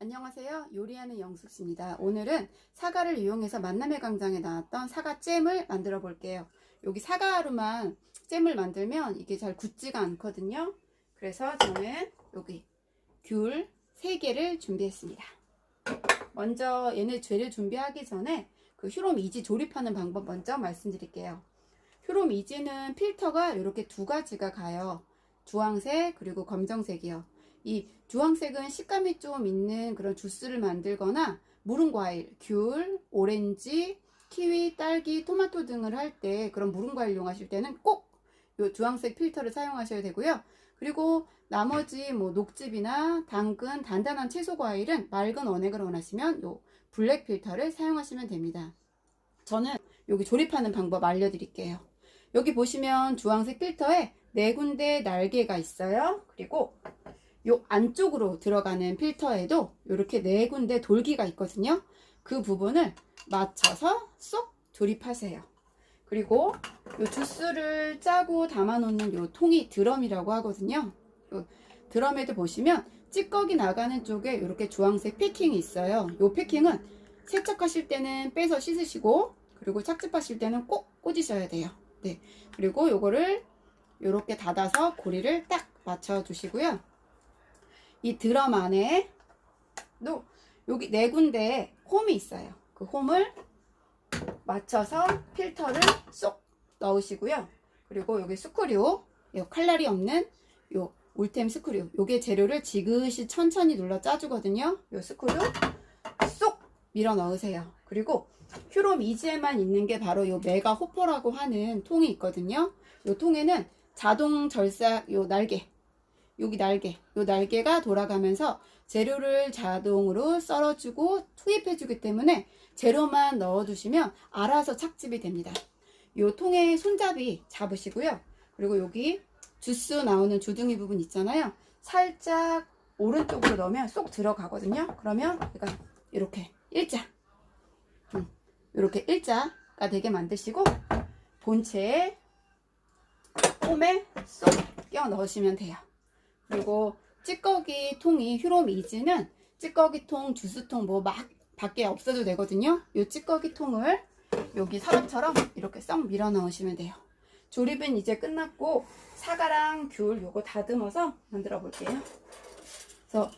안녕하세요. 요리하는 영숙씨입니다. 오늘은 사과를 이용해서 만남의 광장에 나왔던 사과잼을 만들어 볼게요. 여기 사과로만 잼을 만들면 이게 잘 굳지가 않거든요. 그래서 저는 여기 귤 3개를 준비했습니다. 먼저 얘네 죄를 준비하기 전에 그 휴롬 이지 조립하는 방법 먼저 말씀드릴게요. 휴롬 이지는 필터가 이렇게 두 가지가 가요. 주황색 그리고 검정색이요. 이 주황색은 식감이 좀 있는 그런 주스를 만들거나 무른 과일, 귤, 오렌지, 키위, 딸기, 토마토 등을 할 때 그런 무른 과일 이용하실 때는 꼭이 주황색 필터를 사용하셔야 되고요. 그리고 나머지 뭐 녹즙이나 당근, 단단한 채소 과일은 맑은 원액을 원하시면 요 블랙 필터를 사용하시면 됩니다. 저는 여기 조립하는 방법 알려드릴게요. 여기 보시면 주황색 필터에 네 군데 날개가 있어요. 그리고 요 안쪽으로 들어가는 필터에도 이렇게 네 군데 돌기가 있거든요. 그 부분을 맞춰서 쏙 조립하세요. 그리고 요 주스를 짜고 담아 놓는 요 통이 드럼이라고 하거든요. 요 드럼에도 보시면 찌꺼기 나가는 쪽에 이렇게 주황색 패킹이 있어요. 요 패킹은 세척하실 때는 빼서 씻으시고 그리고 착즙하실 때는 꼭 꽂으셔야 돼요. 네. 그리고 요거를 이렇게 닫아서 고리를 딱 맞춰 주시고요. 이 드럼 안에 또 여기 네 군데 홈이 있어요. 그 홈을 맞춰서 필터를 쏙 넣으시고요. 그리고 여기 스크류, 요 칼날이 없는 요 울템 스크류. 요게 재료를 지그시 천천히 눌러 짜주거든요. 요 스크류 쏙 밀어 넣으세요. 그리고 휴롬 이지에만 있는 게 바로 요 메가 호퍼라고 하는 통이 있거든요. 요 통에는 자동 절삭 요 날개 여기 날개, 요 날개가 돌아가면서 재료를 자동으로 썰어주고 투입해주기 때문에 재료만 넣어두시면 알아서 착즙이 됩니다. 요 통에 손잡이 잡으시고요. 그리고 여기 주스 나오는 주둥이 부분 있잖아요. 살짝 오른쪽으로 넣으면 쏙 들어가거든요. 그러면 제가 이렇게 일자, 음, 이렇게 일자가 되게 만드시고 본체에 홈에 쏙 끼워 넣으시면 돼요. 그리고 찌꺼기 통이 휴롬 이지는 찌꺼기 통, 주스통 뭐 막 밖에 없어도 되거든요. 이 찌꺼기 통을 여기 서랍처럼 이렇게 썩 밀어 넣으시면 돼요. 조립은 이제 끝났고 사과랑 귤 요거 다듬어서 만들어 볼게요. 그래서